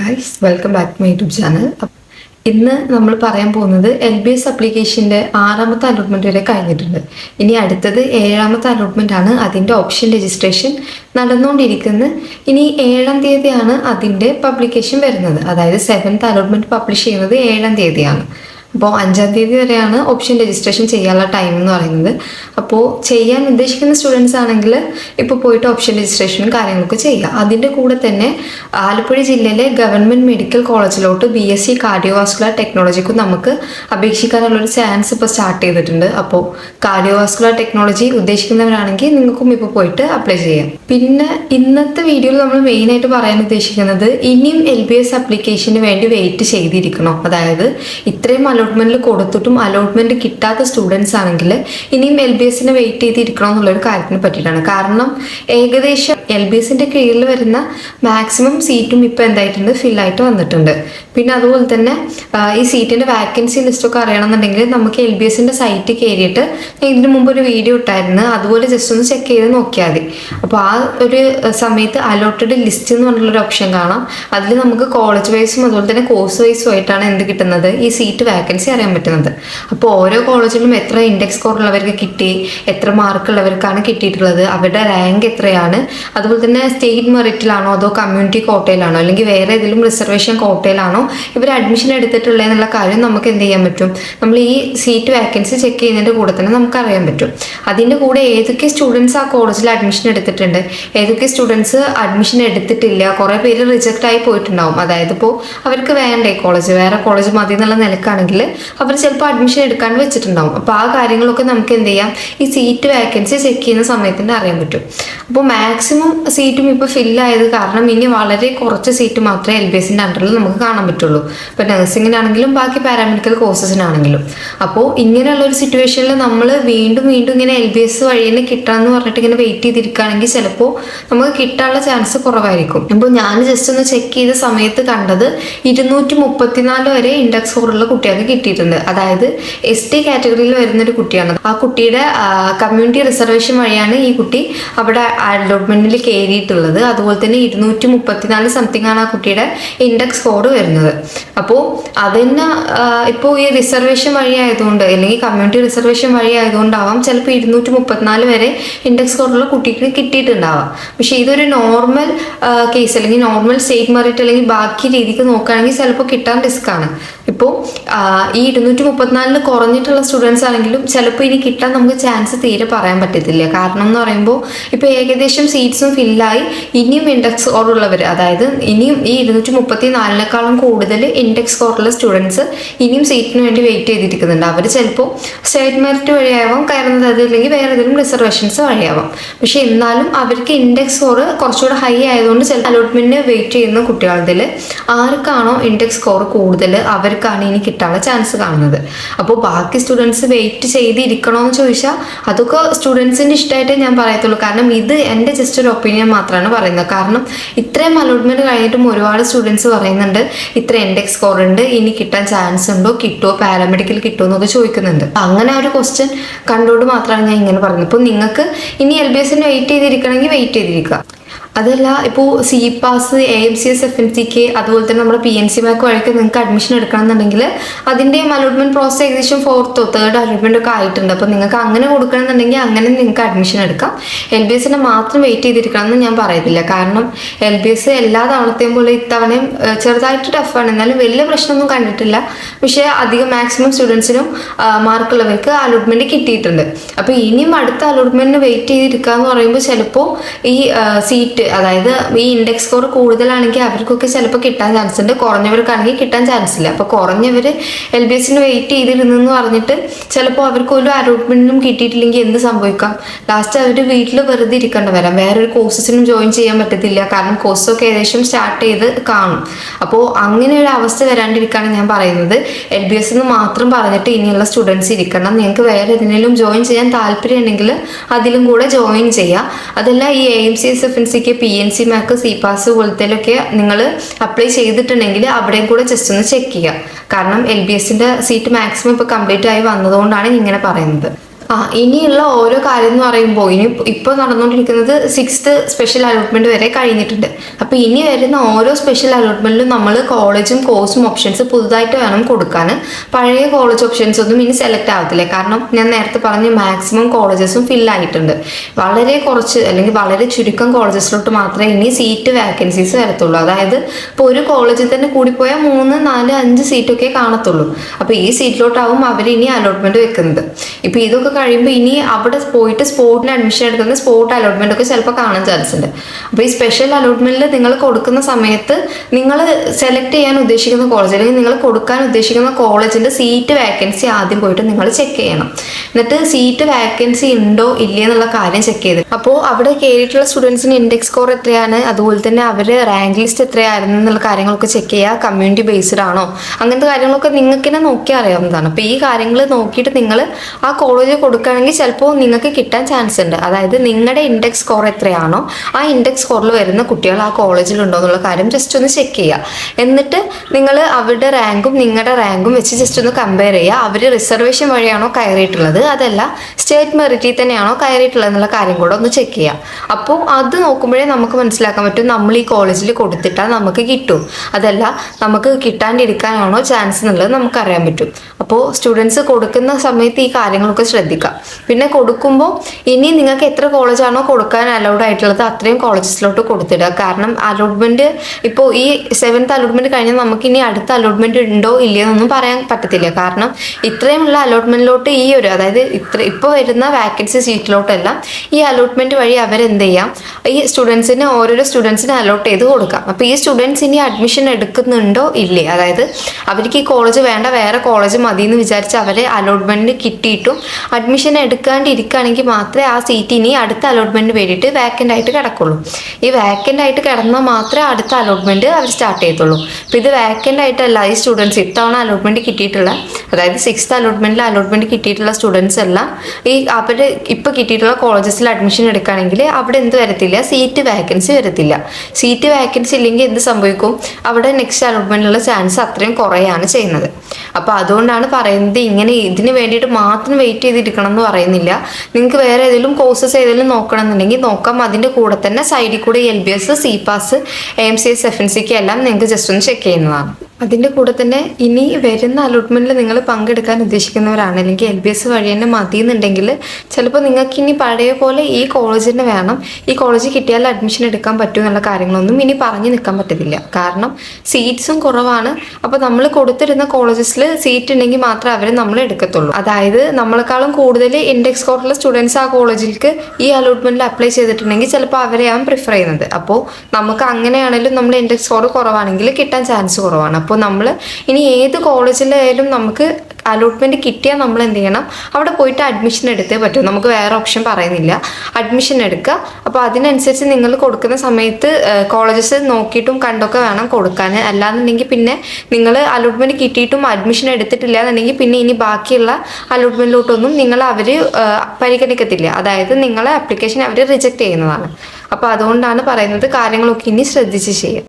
Guys welcome back to my YouTube channel ഇന്ന് നമ്മൾ പറയാൻ പോകുന്നത് എൽ ബി എസ് അപ്ലിക്കേഷന്റെ ആറാമത്തെ അലോട്ട്മെന്റ് വരെ കഴിഞ്ഞിട്ടുണ്ട്. ഇനി അടുത്തത് ഏഴാമത്തെ അലോട്ട്മെന്റ് ആണ്. അതിന്റെ ഓപ്ഷൻ രജിസ്ട്രേഷൻ നടന്നുകൊണ്ടിരിക്കുന്നത്. ഇനി ഏഴാം തീയതിയാണ് അതിന്റെ പബ്ലിക്കേഷൻ വരുന്നത്. അതായത് സെവൻത്ത് അലോട്ട്മെന്റ് പബ്ലിഷ് ചെയ്യുന്നത് ഏഴാം തീയതിയാണ്. അപ്പോൾ അഞ്ചാം തീയതി വരെയാണ് ഓപ്ഷൻ രജിസ്ട്രേഷൻ ചെയ്യാനുള്ള ടൈം എന്ന് പറയുന്നത്. അപ്പോൾ ചെയ്യാൻ ഉദ്ദേശിക്കുന്ന സ്റ്റുഡൻസ് ആണെങ്കിൽ ഇപ്പോൾ പോയിട്ട് ഓപ്ഷൻ രജിസ്ട്രേഷനും കാര്യങ്ങളൊക്കെ ചെയ്യുക. അതിന്റെ കൂടെ തന്നെ ആലപ്പുഴ ജില്ലയിലെ ഗവൺമെന്റ് മെഡിക്കൽ കോളേജിലോട്ട് ബി എസ് സി കാർഡിയോവാസ്കുലർ ടെക്നോളജിക്കും നമുക്ക് അപേക്ഷിക്കാനുള്ളൊരു ചാൻസ് ഇപ്പോൾ സ്റ്റാർട്ട് ചെയ്തിട്ടുണ്ട്. അപ്പോൾ കാർഡിയോവാസ്കുലർ ടെക്നോളജി ഉദ്ദേശിക്കുന്നവരാണെങ്കിൽ നിങ്ങൾക്കും ഇപ്പോൾ പോയിട്ട് അപ്ലൈ ചെയ്യാം. പിന്നെ ഇന്നത്തെ വീഡിയോയിൽ നമ്മൾ മെയിനായിട്ട് പറയാൻ ഉദ്ദേശിക്കുന്നത് ഇനിയും എൽ ബി എസ് അപ്ലിക്കേഷന് വേണ്ടി വെയിറ്റ് ചെയ്തിരിക്കണം. അതായത് ഇത്രയും അലോട്ട്മെന്റിൽ കൊടുത്തിട്ടും അലോട്ട്മെന്റ് കിട്ടാത്ത സ്റ്റുഡൻസ് ആണെങ്കിൽ ഇനിയും എൽ ബി എസിന് വെയിറ്റ് ചെയ്തിരിക്കണം എന്നുള്ളൊരു കാര്യത്തിനെ പറ്റിയിട്ടാണ്. കാരണം ഏകദേശം എൽ ബി എസിന്റെ കീഴിൽ വരുന്ന മാക്സിമം സീറ്റും ഇപ്പൊ എന്തായിട്ടുണ്ട്? ഫില്ലായിട്ട് വന്നിട്ടുണ്ട്. പിന്നെ അതുപോലെ തന്നെ ഈ സീറ്റിന്റെ വാക്കൻസി ലിസ്റ്റ് ഒക്കെ അറിയണമെന്നുണ്ടെങ്കിൽ നമുക്ക് എൽ ബി എസിന്റെ സൈറ്റ് കയറിയിട്ട് ഇതിന് ഇതിനു മുമ്പ് ഒരു വീഡിയോ ഇട്ടായിരുന്നു. അതുപോലെ ജസ്റ്റ് ഒന്ന് ചെക്ക് ചെയ്ത് നോക്കിയാൽ മതി. അപ്പോൾ ആ ഒരു സമയത്ത് അലോട്ടഡ് ലിസ്റ്റ് എന്ന് പറഞ്ഞുള്ളൊരു ഓപ്ഷൻ കാണാം. അതിൽ നമുക്ക് കോളേജ് വൈസും അതുപോലെ തന്നെ കോഴ്സ് വൈസും ആയിട്ടാണ് എന്ത് കിട്ടുന്നത്? ഈ സീറ്റ് വാക്കൻസി അറിയാൻ പറ്റുന്നത്. അപ്പോൾ ഓരോ കോളേജിലും എത്ര ഇൻഡെക്സ് സ്കോർ ഉള്ളവർക്ക് കിട്ടി എത്ര മാർക്ക് ഉള്ളവർക്കാണ് കിട്ടിയിട്ടുള്ളത് അവരുടെ റാങ്ക് എത്രയാണ് അതുപോലെ തന്നെ സ്റ്റേറ്റ് മെറിറ്റിലാണോ അതോ കമ്മ്യൂണിറ്റി കോട്ടയിലാണോ അല്ലെങ്കിൽ വേറെ ഏതെങ്കിലും റിസർവേഷൻ കോട്ടയിലാണോ ഇവർ അഡ്മിഷൻ എടുത്തിട്ടുള്ളത് എന്നുള്ള കാര്യം നമുക്ക് എന്ത് ചെയ്യാൻ പറ്റും? നമ്മൾ ഈ സീറ്റ് വാക്കൻസി ചെക്ക് ചെയ്യുന്നതിന്റെ കൂടെ തന്നെ നമുക്ക് അറിയാൻ പറ്റും. അതിന്റെ കൂടെ ഏതൊക്കെ സ്റ്റുഡൻസ് ആ കോളേജിൽ അഡ്മിഷൻ എടുത്തിട്ടുണ്ട് ഏതൊക്കെ സ്റ്റുഡൻസ് അഡ്മിഷൻ എടുത്തിട്ടില്ല കുറേ പേര് റിജക്റ്റ് ആയി പോയിട്ടുണ്ടാവും. അതായത് ഇപ്പോൾ അവർക്ക് വേണ്ടേ കോളേജ് വേറെ കോളേജ് മതി എന്നുള്ള നിലക്കാണെങ്കിൽ അവർ ചിലപ്പോൾ അഡ്മിഷൻ എടുക്കാൻ വെച്ചിട്ടുണ്ടാവും. അപ്പോൾ ആ കാര്യങ്ങളൊക്കെ നമുക്ക് എന്ത് ചെയ്യാം? ഈ സീറ്റ് വേക്കൻസി ചെക്ക് ചെയ്യുന്ന സമയത്തിന് അറിയാൻ പറ്റും. അപ്പോൾ മാക്സിമം സീറ്റും ഇപ്പോൾ ഫില്ലായത് കാരണം ഇനി വളരെ കുറച്ച് സീറ്റ് മാത്രമേ എൽ ബി എസിന്റെ അണ്ടറിൽ നമുക്ക് കാണാൻ പറ്റുള്ളൂ. ഇപ്പോൾ നഴ്സിങ്ങിനാണെങ്കിലും ബാക്കി പാരാമെഡിക്കൽ കോഴ്സസിനാണെങ്കിലും അപ്പോൾ ഇങ്ങനെയുള്ള ഒരു സിറ്റുവേഷനിൽ നമ്മൾ വീണ്ടും വീണ്ടും ഇങ്ങനെ എൽ ബി എസ് വഴി തന്നെ കിട്ടാമെന്ന് പറഞ്ഞിട്ട് ഇങ്ങനെ വെയിറ്റ് ചെയ്തിരിക്കുകയാണെങ്കിൽ ചിലപ്പോൾ നമുക്ക് കിട്ടാനുള്ള ചാൻസ് കുറവായിരിക്കും. ഇപ്പോൾ ഞാൻ ജസ്റ്റ് ഒന്ന് ചെക്ക് ചെയ്ത സമയത്ത് കണ്ടത് ഇരുന്നൂറ്റി മുപ്പത്തിനാല് വരെ ഇൻഡെക്സ് സ്കോറുള്ള കുട്ടികൾക്ക് കിട്ടിയിട്ടുണ്ട്. അതായത് എസ് ടി കാറ്റഗറിയിൽ വരുന്ന ഒരു കുട്ടിയാണ്. ആ കുട്ടിയുടെ കമ്മ്യൂണിറ്റി റിസർവേഷൻ വഴിയാണ് ഈ കുട്ടി അവിടെ അലോട്ട്മെന്റിൽ കയറിയിട്ടുള്ളത്. അതുപോലെ തന്നെ ഇരുന്നൂറ്റി മുപ്പത്തിനാല് സംതിങ് ആണ് ആ കുട്ടിയുടെ ഇൻഡെക്സ് സ്കോർ വരുന്നത്. അപ്പോൾ അതന്നെ ഇപ്പോൾ ഈ റിസർവേഷൻ വഴി ആയതുകൊണ്ട് അല്ലെങ്കിൽ കമ്മ്യൂണിറ്റി റിസർവേഷൻ വഴി ആയതുകൊണ്ടാവാം ചിലപ്പോൾ ഇരുന്നൂറ്റി മുപ്പത്തിനാല് വരെ ഇൻഡെക്സ് സ്കോറുള്ള കുട്ടിക്ക് കിട്ടിയിട്ടുണ്ടാവാം. പക്ഷേ ഇതൊരു നോർമൽ കേസ് അല്ലെങ്കിൽ നോർമൽ സ്റ്റേറ്റ് മെറിറ്റ് അല്ലെങ്കിൽ ബാക്കി രീതിക്ക് നോക്കുകയാണെങ്കിൽ ചിലപ്പോൾ കിട്ടാൻ റിസ്ക് ആണ്. ഇപ്പോൾ ഈ ഇരുന്നൂറ്റി മുപ്പത്തിനാലിന് കുറഞ്ഞിട്ടുള്ള സ്റ്റുഡൻസ് ആണെങ്കിലും ചിലപ്പോൾ ഇനി കിട്ടാൻ നമുക്ക് ചാൻസ് തീരെ പറയാൻ പറ്റത്തില്ല. കാരണം എന്ന് പറയുമ്പോൾ ഇപ്പോൾ ഏകദേശം സീറ്റ്സും ഫില്ലായി ഇനിയും ഇൻഡെക്സ് സ്കോർ ഉള്ളവർ അതായത് ഇനിയും ഈ ഇരുന്നൂറ്റി മുപ്പത്തി നാലിനേക്കാളും കൂടുതൽ ഇൻഡെക്സ് സ്കോറുള്ള സ്റ്റുഡൻസ് ഇനിയും സീറ്റിന് വേണ്ടി വെയിറ്റ് ചെയ്തിരിക്കുന്നുണ്ട്. അവർ ചിലപ്പോൾ സ്റ്റേറ്റ് മെറിറ്റ് വഴിയാവാം കയറുന്നത് അതില്ലെങ്കിൽ വേറെ ഏതെങ്കിലും റിസർവേഷൻസ് വഴിയാവാം. പക്ഷേ എന്നാലും അവർക്ക് ഇൻഡെക്സ് സ്കോർ കുറച്ചുകൂടെ ഹൈ ആയതുകൊണ്ട് ചില അലോട്ട്മെന്റിന് വെയിറ്റ് ചെയ്യുന്ന കുട്ടികളിൽ ആർക്കാണോ ഇൻഡെക്സ് സ്കോർ കൂടുതൽ അവർക്കാണ് ഇനി കിട്ടാനുള്ള ചാൻസ് കാണുന്നത്. അപ്പോൾ ബാക്കി സ്റ്റുഡൻസ് വെയിറ്റ് ചെയ്തിരിക്കണമെന്ന് ചോദിച്ചാൽ അതൊക്കെ സ്റ്റുഡൻസിന്റെ ഇഷ്ടമായിട്ടേ ഞാൻ പറയത്തുള്ളൂ. കാരണം ഇത് എന്റെ ജസ്റ്റ് ഒരു ഒപ്പീനിയൻ മാത്രമാണ് പറയുന്നത്. കാരണം ഇത്രയും അലോട്ട്മെന്റ് കഴിഞ്ഞിട്ടും ഒരുപാട് സ്റ്റുഡൻസ് പറയുന്നുണ്ട് ഇത്ര ഇൻഡെക്സ് സ്കോർ ഉണ്ട് ഇനി കിട്ടാൻ ചാൻസ് ഉണ്ടോ കിട്ടുമോ പാരാമെഡിക്കൽ കിട്ടുമോ എന്നൊക്കെ ചോദിക്കുന്നുണ്ട്. അങ്ങനെ ഒരു ക്വസ്റ്റ്യൻ കണ്ടുകൊണ്ട് മാത്രമാണ് ഞാൻ ഇങ്ങനെ പറയുന്നത്. അപ്പോൾ നിങ്ങൾക്ക് ഇനി എൽ ബി എസിന് വെയിറ്റ് ചെയ്തിരിക്കണമെങ്കിൽ വെയിറ്റ് ചെയ്തിരിക്കുക. അതല്ല ഇപ്പോൾ C pass A M C S F M C K അതുപോലെ തന്നെ നമ്മുടെ പി എൻ സി മാക്ക് വഴിക്ക് നിങ്ങൾക്ക് അഡ്മിഷൻ എടുക്കണം എന്നുണ്ടെങ്കിൽ അതിന്റെയും അലോട്ട്മെന്റ് പ്രോസസ് ഏകദേശം ഫോർത്തോ തേർഡ് അലോട്ട്മെന്റ് ഒക്കെ ആയിട്ടുണ്ട്. അപ്പോൾ നിങ്ങൾക്ക് അങ്ങനെ കൊടുക്കണം എന്നുണ്ടെങ്കിൽ അങ്ങനെ നിങ്ങൾക്ക് അഡ്മിഷൻ എടുക്കാം. എൽ ബി എസിനെ മാത്രം വെയിറ്റ് ചെയ്തിരിക്കണം എന്ന് ഞാൻ പറയത്തില്ല കാരണം എൽ ബി എസ് എല്ലാ തവണത്തെയും പോലെ ഇത്തവണയും ചെറുതായിട്ട് ടഫാണ് എന്നാലും വലിയ പ്രശ്നമൊന്നും കണ്ടിട്ടില്ല. പക്ഷേ അധികം മാക്സിമം സ്റ്റുഡൻസിനും മാർക്കുള്ളവർക്ക് അലോട്ട്മെന്റ് കിട്ടിയിട്ടുണ്ട്. അപ്പോൾ ഇനിയും അടുത്ത അലോട്ട്മെന്റിന് വെയിറ്റ് ചെയ്തിരിക്കുക എന്ന് പറയുമ്പോൾ ചിലപ്പോൾ ഈ സീറ്റ് അതായത് ഈ ഇൻഡെക്സ് സ്കോർ കൂടുതലാണെങ്കിൽ അവർക്കൊക്കെ ചിലപ്പോൾ കിട്ടാൻ ചാൻസ് ഉണ്ട്. കുറഞ്ഞവർക്കാണെങ്കിൽ കിട്ടാൻ ചാൻസ് ഇല്ല. അപ്പോൾ കുറഞ്ഞവർ എൽ ബി എസിന് വെയിറ്റ് ചെയ്തിരുന്നെന്ന് പറഞ്ഞിട്ട് ചിലപ്പോൾ അവർക്ക് ഒരു അലോട്ട്മെന്റിനും കിട്ടിയിട്ടില്ലെങ്കിൽ എന്ത് സംഭവിക്കാം? ലാസ്റ്റ് അവർ വീട്ടിൽ വെറുതെ ഇരിക്കേണ്ട വരാം. വേറൊരു കോഴ്സസിനും ജോയിൻ ചെയ്യാൻ പറ്റത്തില്ല. കാരണം കോഴ്സൊക്കെ ഏകദേശം സ്റ്റാർട്ട് ചെയ്ത് കാണും. അപ്പോൾ അങ്ങനെ ഒരു അവസ്ഥ വരാണ്ടിരിക്കാണ് ഞാൻ പറയുന്നത്. എൽ ബി എസ് എന്ന് മാത്രം പറഞ്ഞിട്ട് ഇനിയുള്ള സ്റ്റുഡൻസ് ഇരിക്കണം. നിങ്ങൾക്ക് വേറെ ഏതിനെങ്കിലും ജോയിൻ ചെയ്യാൻ താല്പര്യം ഉണ്ടെങ്കിൽ അതിലും കൂടെ ജോയിൻ ചെയ്യാം. അതല്ല ഈ A M C S F സിക്ക് P N C mac C pass പോലത്തേലൊക്കെ നിങ്ങൾ അപ്ലൈ ചെയ്തിട്ടുണ്ടെങ്കിൽ അവിടെയും കൂടെ ജസ്റ്റ് ഒന്ന് ചെക്ക് ചെയ്യുക കാരണം എൽ ബി എസിന്റെ സീറ്റ് മാക്സിമം ഇപ്പോൾ കംപ്ലീറ്റ് ആയി വന്നതുകൊണ്ടാണ് ഇങ്ങനെ പറയുന്നത്. ആ ഇനിയുള്ള ഓരോ കാര്യം എന്ന് പറയുമ്പോൾ ഇനി ഇപ്പോൾ നടന്നുകൊണ്ടിരിക്കുന്നത് സിക്സ്ത് സ്പെഷ്യൽ അലോട്ട്മെന്റ് വരെ കഴിഞ്ഞിട്ടുണ്ട്. അപ്പോൾ ഇനി വരുന്ന ഓരോ സ്പെഷ്യൽ അലോട്ട്മെന്റിലും നമ്മൾ കോളേജും കോഴ്സും ഓപ്ഷൻസ് പുതുതായിട്ട് വേണം കൊടുക്കാൻ പഴയ കോളേജ് ഓപ്ഷൻസ് ഒന്നും ഇനി സെലക്ട് ആവത്തില്ല. കാരണം ഞാൻ നേരത്തെ പറഞ്ഞ മാക്സിമം കോളേജസും ഫിൽ ആയിട്ടുണ്ട്. വളരെ കുറച്ച് അല്ലെങ്കിൽ വളരെ ചുരുക്കം കോളേജസിലോട്ട് മാത്രമേ ഇനി സീറ്റ് വാക്കൻസീസ് വരത്തുള്ളൂ. അതായത് ഇപ്പോൾ ഒരു കോളേജിൽ തന്നെ കൂടിപ്പോയാൽ മൂന്ന് നാല് അഞ്ച് സീറ്റൊക്കെ കാണത്തുള്ളൂ. അപ്പോൾ ഈ സീറ്റിലോട്ടാവും അവർ ഇനി അലോട്ട്മെന്റ് വെക്കുന്നത്. ഇപ്പോൾ ഇതൊക്കെ കഴിയുമ്പോൾ ഇനി അവിടെ പോയിട്ട് സ്പോട്ടിൽ അഡ്മിഷൻ എടുക്കുന്ന സ്പോട്ട് അലോട്ട്മെന്റ് ഒക്കെ ചിലപ്പോൾ കാണാൻ ചാൻസ് ഉണ്ട്. അപ്പോൾ ഈ സ്പെഷ്യൽ അലോട്ട്മെന്റിൽ നിങ്ങൾ കൊടുക്കുന്ന സമയത്ത് നിങ്ങൾ സെലക്ട് ചെയ്യാൻ ഉദ്ദേശിക്കുന്ന കോളേജ് അല്ലെങ്കിൽ നിങ്ങൾ കൊടുക്കാൻ ഉദ്ദേശിക്കുന്ന കോളേജിന്റെ സീറ്റ് വാക്കൻസി ആദ്യം പോയിട്ട് നിങ്ങൾ ചെക്ക് ചെയ്യണം. എന്നിട്ട് സീറ്റ് വാക്കൻസി ഉണ്ടോ ഇല്ലേ എന്നുള്ള കാര്യം ചെക്ക് ചെയ്ത്. അപ്പോൾ അവിടെ കയറിയിട്ടുള്ള സ്റ്റുഡൻസിന് ഇൻഡെക്സ് സ്കോർ എത്രയാണ്? അതുപോലെ തന്നെ അവർ റാങ്ക് ലിസ്റ്റ് എത്രയായിരുന്നു എന്നുള്ള കാര്യങ്ങളൊക്കെ ചെക്ക് ചെയ്യുക. കമ്മ്യൂണിറ്റി ബേസ്ഡ് ആണോ? അങ്ങനത്തെ കാര്യങ്ങളൊക്കെ നിങ്ങൾക്ക് തന്നെ നോക്കി അറിയാവുന്നതാണ്. അപ്പോൾ ഈ കാര്യങ്ങൾ നോക്കിയിട്ട് നിങ്ങൾ ആ കോളേജ് കൊടുക്കുകയാണെങ്കിൽ ചിലപ്പോൾ നിങ്ങൾക്ക് കിട്ടാൻ ചാൻസ് ഉണ്ട്. അതായത് നിങ്ങളുടെ ഇൻഡെക്സ് സ്കോർ എത്രയാണോ ആ ഇൻഡെക്സ് സ്കോറിൽ വരുന്ന കുട്ടികൾ ആ കോളേജിലുണ്ടോ എന്നുള്ള കാര്യം ജസ്റ്റ് ഒന്ന് ചെക്ക് ചെയ്യുക. എന്നിട്ട് നിങ്ങൾ അവരുടെ റാങ്കും നിങ്ങളുടെ റാങ്കും വെച്ച് ജസ്റ്റ് ഒന്ന് കമ്പയർ ചെയ്യുക. അവർ റിസർവേഷൻ വഴിയാണോ കയറിയിട്ടുള്ളത്? അതല്ല സ്റ്റേറ്റ് മെറിറ്റിൽ തന്നെയാണോ കയറിയിട്ടുള്ളത് എന്നുള്ള കാര്യം കൂടെ ഒന്ന് ചെക്ക് ചെയ്യുക. അപ്പോൾ അത് നോക്കുമ്പോഴേ നമുക്ക് മനസ്സിലാക്കാൻ പറ്റും നമ്മൾ ഈ കോളേജിൽ കൊടുത്തിട്ടാൽ നമുക്ക് കിട്ടും. അതല്ല നമുക്ക് കിട്ടാണ്ടിരിക്കാനാണോ ചാൻസ് എന്നുള്ളത് നമുക്കറിയാൻ പറ്റും. അപ്പോൾ സ്റ്റുഡൻസ് കൊടുക്കുന്ന സമയത്ത് ഈ കാര്യങ്ങളൊക്കെ ശ്രദ്ധിക്കുക പിന്നെ കൊടുക്കുമ്പോൾ ഇനി നിങ്ങൾക്ക് എത്ര കോളേജാണോ കൊടുക്കാൻ അലൗഡ് ആയിട്ടുള്ളത് അത്രയും കോളേജസിലോട്ട് കൊടുത്തിടുക. കാരണം അലോട്ട്മെന്റ് ഇപ്പോൾ ഈ സെവൻത്ത് അലോട്ട്മെന്റ് കഴിഞ്ഞാൽ നമുക്ക് ഇനി അടുത്ത അലോട്ട്മെന്റ് ഉണ്ടോ ഇല്ലയോ ഇല്ലയെന്നൊന്നും പറയാൻ പറ്റത്തില്ല. കാരണം ഇത്രയുമുള്ള അലോട്ട്മെന്റിലോട്ട് ഈ ഒരു അതായത് ഇത്ര ഇപ്പോൾ വരുന്ന വാക്കൻസി സീറ്റിലോട്ടെല്ലാം ഈ അലോട്ട്മെന്റ് വഴി അവരെന്ത് ചെയ്യാം? ഈ സ്റ്റുഡൻസിന് ഓരോരോ സ്റ്റുഡൻസിന് അലോട്ട് ചെയ്ത് കൊടുക്കാം. അപ്പോൾ ഈ സ്റ്റുഡൻസ് ഇനി അഡ്മിഷൻ എടുക്കുന്നുണ്ടോ ഇല്ലേ? അതായത് അവർക്ക് ഈ കോളേജ് വേണ്ട വേറെ കോളേജ് മതി എന്ന് വിചാരിച്ച് അവരെ അലോട്ട്മെന്റ് കിട്ടിയിട്ടും അഡ്മിഷൻ എടുക്കാണ്ടിരിക്കുകയാണെങ്കിൽ മാത്രമേ ആ സീറ്റ് ഇനി അടുത്ത അലോട്ട്മെന്റ് വേണ്ടിയിട്ട് വാക്കന്റ് ആയിട്ട് കിടക്കുള്ളൂ. ഈ വാക്കന്റ് ആയിട്ട് കിടന്നാൽ മാത്രമേ അടുത്ത അലോട്ട്മെന്റ് അവർ സ്റ്റാർട്ട് ചെയ്യത്തുള്ളൂ. അപ്പോൾ ഇത് വാക്കന്റ് ആയിട്ടല്ല ഈ സ്റ്റുഡൻസ് ഇത്തവണ അലോട്ട്മെന്റ് കിട്ടിയിട്ടുള്ള അതായത് സിക്സ്ത് അലോട്ട്മെന്റിൽ അലോട്ട്മെന്റ് കിട്ടിയിട്ടുള്ള സ്റ്റുഡൻസ് എല്ലാം ഈ അവർ ഇപ്പോൾ കിട്ടിയിട്ടുള്ള കോളേജസിൽ അഡ്മിഷൻ എടുക്കുകയാണെങ്കിൽ അവിടെ എന്ത് വരത്തില്ല? സീറ്റ് വാക്കൻസി വരത്തില്ല. സീറ്റ് വാക്കൻസി ഇല്ലെങ്കിൽ എന്ത് സംഭവിക്കും? അവിടെ നെക്സ്റ്റ് അലോട്ട്മെന്റിലുള്ള ചാൻസ് അത്രയും കുറയാണ് ചെയ്യുന്നത്. അപ്പോൾ അതുകൊണ്ടാണ് പറയുന്നത് ഇങ്ങനെ ഇതിന് വേണ്ടിയിട്ട് മാത്രം വെയിറ്റ് ചെയ്തിരിക്കണം എന്ന് പറയുന്നില്ല. നിങ്ങൾക്ക് വേറെ ഏതെങ്കിലും കോഴ്സസ് ഏതെങ്കിലും നോക്കണം എന്നുണ്ടെങ്കിൽ നോക്കാം. അതിന്റെ കൂടെ തന്നെ സൈഡിൽ കൂടെ L B S C pass M C S F N സിക്ക് എല്ലാം നിങ്ങൾക്ക് ജസ്റ്റ് ഒന്ന് ചെക്ക് ചെയ്യുന്നതാണ്. അതിന്റെ കൂടെ തന്നെ ഇനി വരുന്ന അലോട്ട്മെന്റിൽ നിങ്ങൾ പങ്കെടുക്കാൻ ഉദ്ദേശിക്കുന്നവരാണ്. അല്ലെങ്കിൽ എൽ ബി എസ് വഴി തന്നെ മതി എന്നുണ്ടെങ്കിൽ ചിലപ്പോൾ നിങ്ങൾക്ക് ഇനി പഴയ പോലെ ഈ കോളേജ് തന്നെ വേണം. ഈ കോളേജ് കിട്ടിയാൽ അഡ്മിഷൻ എടുക്കാൻ പറ്റും എന്നുള്ള കാര്യങ്ങളൊന്നും ഇനി പറഞ്ഞു നിൽക്കാൻ പറ്റത്തില്ല. കാരണം സീറ്റ്സും കുറവാണ്. അപ്പോൾ നമ്മൾ കൊടുത്തിരുന്ന കോളേജസിൽ സീറ്റ് ഉണ്ടെങ്കിൽ മാത്രമേ അവരെ നമ്മൾ എടുക്കത്തുള്ളൂ. അതായത് നമ്മളെക്കാളും കൂടുതൽ ഇൻഡെക്സ് സ്കോറിലുള്ള സ്റ്റുഡൻസ് ആ കോളേജിലേക്ക് ഈ അലോട്ട്മെന്റിൽ അപ്ലൈ ചെയ്തിട്ടുണ്ടെങ്കിൽ ചിലപ്പോൾ അവരെയാണ് പ്രിഫർ ചെയ്യുന്നത്. അപ്പോൾ നമുക്ക് അങ്ങനെയാണെങ്കിലും നമ്മൾ ഇൻഡെക്സ് സ്കോർ കുറവാണെങ്കിൽ കിട്ടാൻ ചാൻസ് കുറവാണ്. അപ്പോൾ നമ്മൾ ഇനി ഏത് കോളേജിലായാലും നമുക്ക് അലോട്ട്മെന്റ് കിട്ടിയാൽ നമ്മൾ എന്ത് ചെയ്യണം? അവിടെ പോയിട്ട് അഡ്മിഷൻ എടുത്തേ പറ്റും. നമുക്ക് വേറെ ഓപ്ഷൻ പറയുന്നില്ല. അഡ്മിഷൻ എടുക്കുക. അപ്പോൾ അതിനനുസരിച്ച് നിങ്ങൾ കൊടുക്കുന്ന സമയത്ത് കോളേജസ് നോക്കിയിട്ടും കണ്ടൊക്കെ വേണം കൊടുക്കാൻ. അല്ലാന്നുണ്ടെങ്കിൽ പിന്നെ നിങ്ങൾ അലോട്ട്മെന്റ് കിട്ടിയിട്ടും അഡ്മിഷൻ എടുത്തിട്ടില്ല എന്നുണ്ടെങ്കിൽ പിന്നെ ഇനി ബാക്കിയുള്ള അലോട്ട്മെന്റിലോട്ടൊന്നും നിങ്ങൾ അവർ പരിഗണിക്കത്തില്ല. അതായത് നിങ്ങളെ അപ്ലിക്കേഷൻ അവർ റിജക്റ്റ് ചെയ്യുന്നതാണ്. അപ്പോൾ അതുകൊണ്ടാണ് പറയുന്നത് കാര്യങ്ങളൊക്കെ ഇനി ശ്രദ്ധിച്ച് ചെയ്യുക